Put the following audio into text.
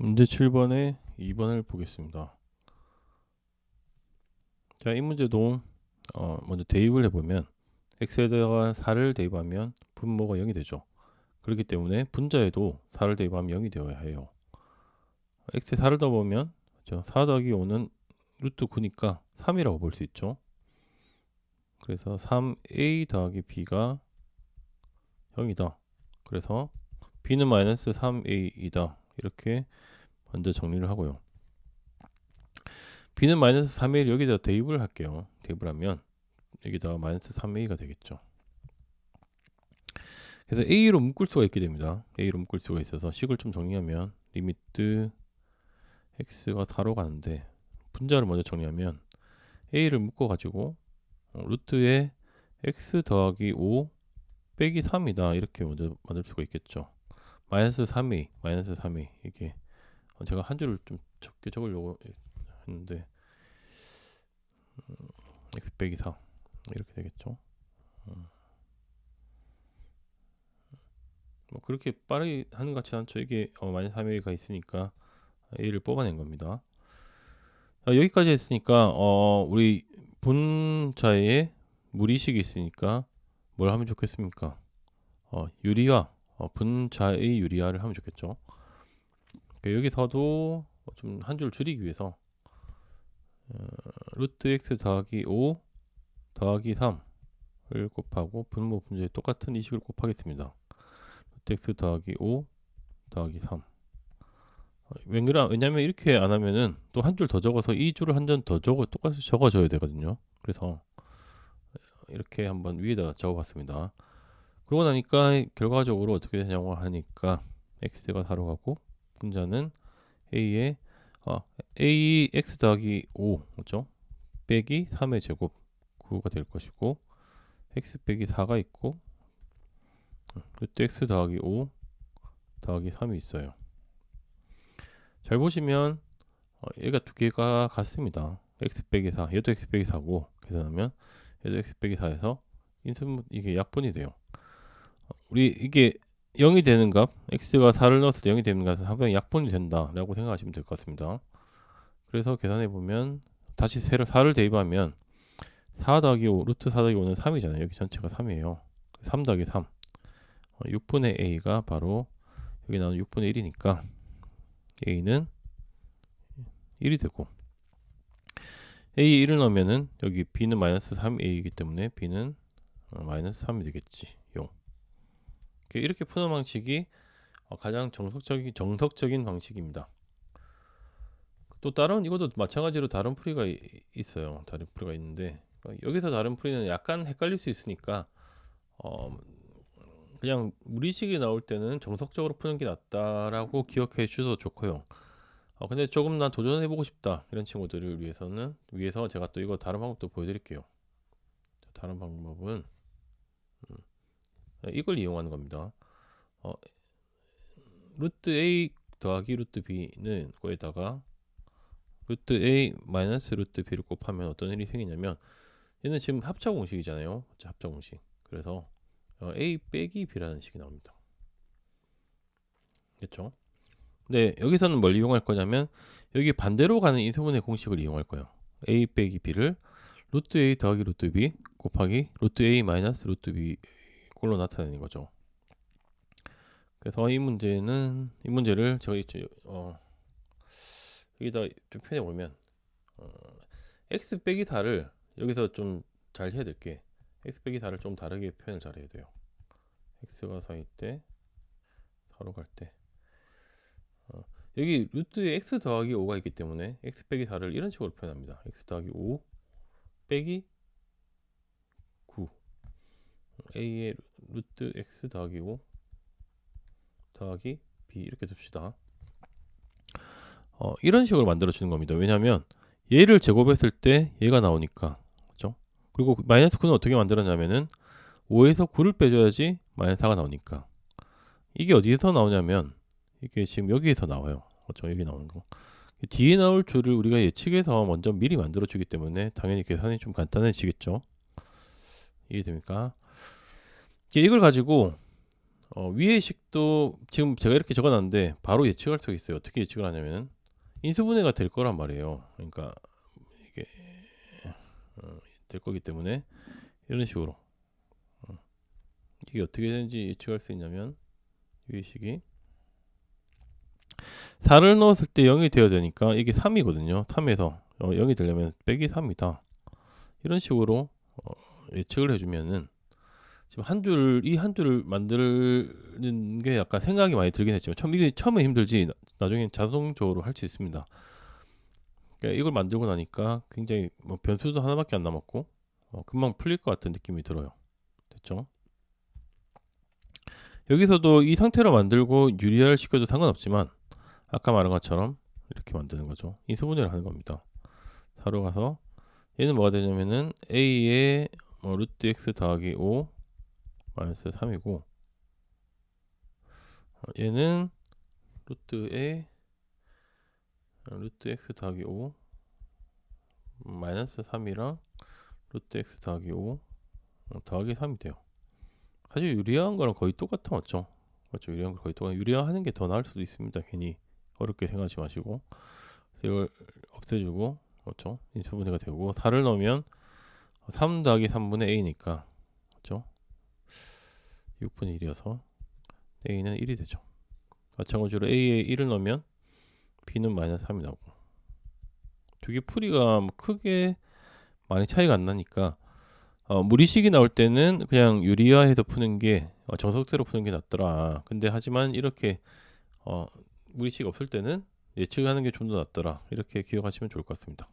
문제 7번에 2번을 보겠습니다. 자, 이 문제도 어, 먼저 대입을 해보면 x에다가 4를 대입하면 분모가 0이 되죠. 그렇기 때문에 분자에도 4를 대입하면 0이 되어야 해요. x에 4를 더보면 그렇죠? 4 더하기 5는 루트 9니까 3이라고 볼 수 있죠. 그래서 3a 더하기 b가 0이다. 그래서 b는 마이너스 3a이다. 이렇게 먼저 정리를 하고요. b는 마이너스 3a를 여기다 대입을 할게요. 대입을 하면 여기다가 마이너스 3a가 되겠죠. 그래서 a로 묶을 수가 있게 됩니다. a로 묶을 수가 있어서 식을 좀 정리하면 리미트 x가 4로 가는데 분자를 먼저 정리하면 a를 묶어 가지고 어, 루트에 x 더하기 5 빼기 3이다 이렇게 먼저 만들 수가 있겠죠. 마이너스 3a 마이너스 3a 이게 어, 제가 한 줄을 좀 적게 적으려고 했는데 음, x 빼기 4 이렇게 되겠죠. 음. 뭐 그렇게 빠르게 하는 것 같지 않죠. 이게 어, 마이너스 3a가 있으니까 a를 뽑아낸 겁니다. 자, 여기까지 했으니까 어, 우리 분자에 무리식이 있으니까 뭘 하면 좋겠습니까? 어, 유리화 어, 분자의 유리화를 하면 좋겠죠. 그러니까 여기서도 좀 한 줄 줄이기 위해서 어, 루트 x 더하기 5 더하기 3을 곱하고 분모 분자에 똑같은 이 식을 곱하겠습니다. 루트 x 더하기 5 더하기 3 어, 왜냐, 왜냐면 이렇게 안 하면은 또 한 줄 더 적어서 이 줄을 한 줄 더 적어 똑같이 적어줘야 되거든요. 그래서 이렇게 한번 위에다 적어봤습니다. 그러고 나니까 결과적으로 어떻게 되냐고 하니까 x가 4로 가고 분자는 a의 아, a x 더하기 5 그죠? 빼기 3의 제곱 9가 될 것이고 x 빼기 4가 있고 그때 x 더하기 5 더하기 3이 있어요. 잘 보시면 어, 얘가 두 개가 같습니다. x 빼기 4 얘도 x 빼기 4고 계산하면 얘도 x 빼기 4에서 인수분 이게 약분이 돼요. 어, 우리 이게 0이 되는 값, x가 4를 넣었을 때 0이 되는 값은 항상 약분이 된다라고 생각하시면 될 것 같습니다. 그래서 계산해 보면 다시 4를 대입하면 4 더하기 5, 루트 4 더하기 5는 3이잖아요. 여기 전체가 3이에요. 3 더하기 3. 6분의 a가 바로 여기 나오는 6분의 1이니까 a는 1이 되고 a 1을 넣으면은 여기 b는 마이너스 3a이기 때문에 b는 어, 마이너스 3이 되겠지. 용. 이렇게 푸는 방식이 어, 가장 정석적인 정석적인 방식입니다. 또 다른 이것도 마찬가지로 다른 풀이가 있어요. 다른 풀이가 있는데 어, 여기서 다른 풀이는 약간 헷갈릴 수 있으니까 어 그냥 무리식이 나올 때는 정석적으로 푸는 게 낫다라고 기억해 주셔도 좋고요. 어 근데 조금 난 도전해 보고 싶다 이런 친구들을 위해서는 위해서 제가 또 이거 다른 방법도 보여드릴게요. 다른 방법은 음, 이걸 이용하는 겁니다. 어, 루트 a 더하기 루트 b는 거에다가 루트 a 마이너스 루트 b를 곱하면 어떤 일이 생기냐면 얘는 지금 합차 공식이잖아요. 합차 공식. 그래서 어, a 빼기 b라는 식이 나옵니다. 그렇죠? 근데 여기서는 뭘 이용할 거냐면 여기 반대로 가는 인수분해 공식을 이용할 거예요. a 빼기 b를 루트 a 더하기 루트 b 곱하기 루트 a 마이너스 루트 b 꼴로 나타내는 거죠. 그래서 이 문제는 이 문제를 저희 어, 여기다 좀 표현해 보면 어, x 빼기 4를 여기서 좀 잘 해야 될 게 x 빼기 4를 좀 다르게 표현을 잘 해야 돼요. x가 4일 때 4로 갈 때 어, 여기 루트에 x 더하기 5가 있기 때문에 x 빼기 4를 이런 식으로 표현합니다. x 더하기 5 빼기 9 a의 루트 x 더하기 5 더하기 b 이렇게 둡시다. 어, 이런 식으로 만들어 주는 겁니다. 왜냐하면 얘를 제곱했을 때 얘가 나오니까 그죠? 그리고 마이너스 9는 어떻게 만들었냐면은 5에서 9를 빼줘야지 마이너스 4가 나오니까 이게 어디에서 나오냐면 이게 지금 여기에서 나와요. 그렇죠? 여기 나오는 거. 뒤에 나올 줄을 우리가 예측해서 먼저 미리 만들어 주기 때문에 당연히 계산이 좀 간단해지겠죠. 이해됩니까? 이걸 가지고 어, 위의 식도 지금 제가 이렇게 적어놨는데 바로 예측할 수 있어요. 어떻게 예측을 하냐면 인수분해가 될 거란 말이에요. 그러니까 이게 어, 될 거기 때문에 이런 식으로 어, 이게 어떻게 되는지 예측할 수 있냐면 위의 식이 4를 넣었을 때 0이 되어야 되니까 이게 3이거든요. 3에서 어, 0이 되려면 빼기 3이다. 이런 식으로 어, 예측을 해주면은 지금 한 줄 이 한 줄을 만드는 게 약간 생각이 많이 들긴 했지만 처음 이게 처음에 힘들지 나- 나중에 자동적으로 할 수 있습니다. 그러니까 이걸 만들고 나니까 굉장히 뭐 변수도 하나밖에 안 남았고 어, 금방 풀릴 것 같은 느낌이 들어요. 됐죠? 여기서도 이 상태로 만들고 유리화를 시켜도 상관없지만 아까 말한 것처럼 이렇게 만드는 거죠. 인수분해를 하는 겁니다. 4로 가서 얘는 뭐가 되냐면은 a의 뭐 루트 x 더하기 5 마이너스 3이고 얘는 루트에 루트 x 더하기 5 마이너스 3이랑 루트 x 더하기 5 어, 더하기 3이 돼요. 사실 유리화한 거랑 거의 똑같은 거죠. 맞죠? 유리화한 거 거의 똑같아. 유리화하는 게 더 나을 수도 있습니다. 괜히 어렵게 생각하지 마시고 이걸 없애주고 그렇죠? 인수분해가 되고 4를 넣으면 3 더하기 3분의 a니까 그렇죠? 6분의 1이어서 a는 1이 되죠. 마찬가지로 a에 1을 넣으면 b는 마이너스 3이 나오고 두 개 풀이가 뭐 크게 많이 차이가 안 나니까 어, 무리식이 나올 때는 그냥 유리화해서 푸는 게 어, 정석대로 푸는 게 낫더라. 근데 하지만 이렇게 어, 무리식 없을 때는 예측하는 게 좀 더 낫더라. 이렇게 기억하시면 좋을 것 같습니다.